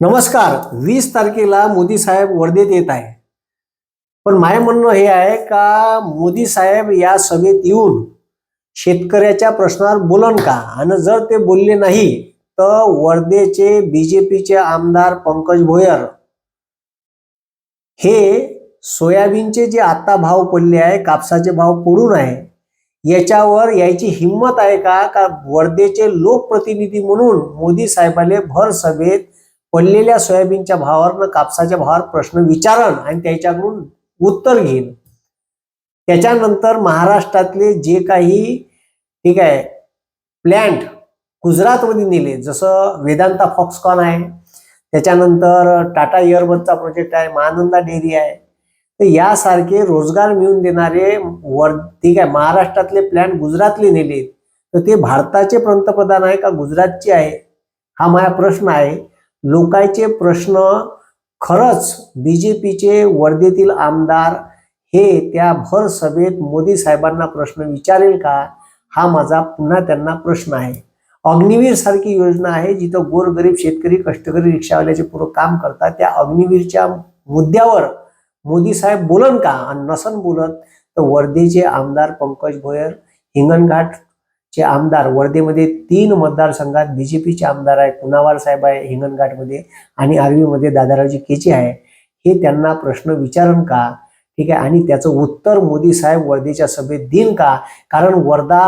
नमस्कार. वीस तारखेला मोदी साहेब वर्धेत येत आहे. पण माय म्हणणं हे आहे का मोदी साहेब या सभेत येऊन शेतकऱ्याच्या प्रश्नावर बोलन का? आणि जर ते बोलले नाही तर वर्धेचे बीजेपीचे आमदार पंकज भोयर हे सोयाबीनचे जे आता भाव पडले आहे कापसाचे भाव पडून आहे याच्यावर यायची हिंमत आहे का? का वर्धेचे लोकप्रतिनिधी म्हणून मोदी साहेबाले भर सभेत पडलेल्या सोयाबीनच्या भावावर कापसाच्या भावावर प्रश्न विचारण आणि त्याच्याकडून उत्तर घेईन त्याच्यानंतर महाराष्ट्रातले जे काही ठीक आहे प्लॅन्ट गुजरातमध्ये नेले जसं वेदांता फॉक्सकॉन आहे. त्याच्यानंतर टाटा इयरबडचा प्रोजेक्ट आहे महानंदा डेअरी आहे. तर यासारखे रोजगार मिळवून देणारे वर ठीक आहे महाराष्ट्रातले प्लॅन गुजरातले नेले तर ते भारताचे पंतप्रधान आहे का गुजरातचे आहे? हा माझा प्रश्न आहे. लोकांचे प्रश्न खरंच बी जे पीचे वर्धेतील आमदार हे त्या भर सभेत मोदी साहेबांना प्रश्न विचारेल का? हा माझा पुन्हा त्यांना प्रश्न आहे. अग्निवीर सारखी योजना आहे जिथं गोरगरीब शेतकरी कष्टकरी रिक्षावाल्याचे पूर्व काम करतात. त्या अग्निवीरच्या मुद्द्यावर मोदी साहेब बोलन का? आणि नसन बोलत? तर वर्धेचे आमदार पंकज भोयर हिंगणघाट चे आमदार वर्धेमध्ये तीन मतदारसंघात बीजेपीचे आमदार आहे कुणावार साहेब आहे हिंगणघाटमध्ये आणि आर्वीमध्ये दादारावजी केचे आहे. हे त्यांना प्रश्न विचारण का? ठीक आहे आणि त्याचं उत्तर मोदी साहेब वर्धेच्या सभेत देईन का? कारण वर्धा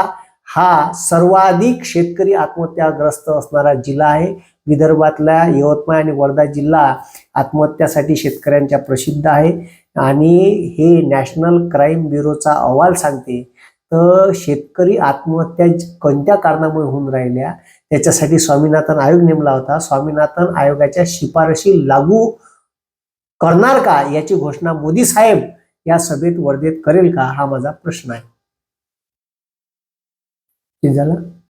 हा सर्वाधिक शेतकरी आत्महत्याग्रस्त असणारा जिल्हा आहे. विदर्भातल्या यवतमाळ आणि वर्धा जिल्हा आत्महत्यासाठी शेतकऱ्यांच्या प्रसिद्ध आहे. आणि हे नॅशनल क्राईम ब्युरोचा अहवाल सांगते. तर शेतकरी आत्महत्या कोणत्या कारणामुळे होऊन राहिल्या? त्याच्यासाठी स्वामीनाथन आयोग नेमला होता. स्वामीनाथन आयोगाच्या शिफारशी लागू करणार का याची घोषणा मोदी साहेब या सभेत वर्धेत करेल का? हा माझा प्रश्न आहे. झालं झाला?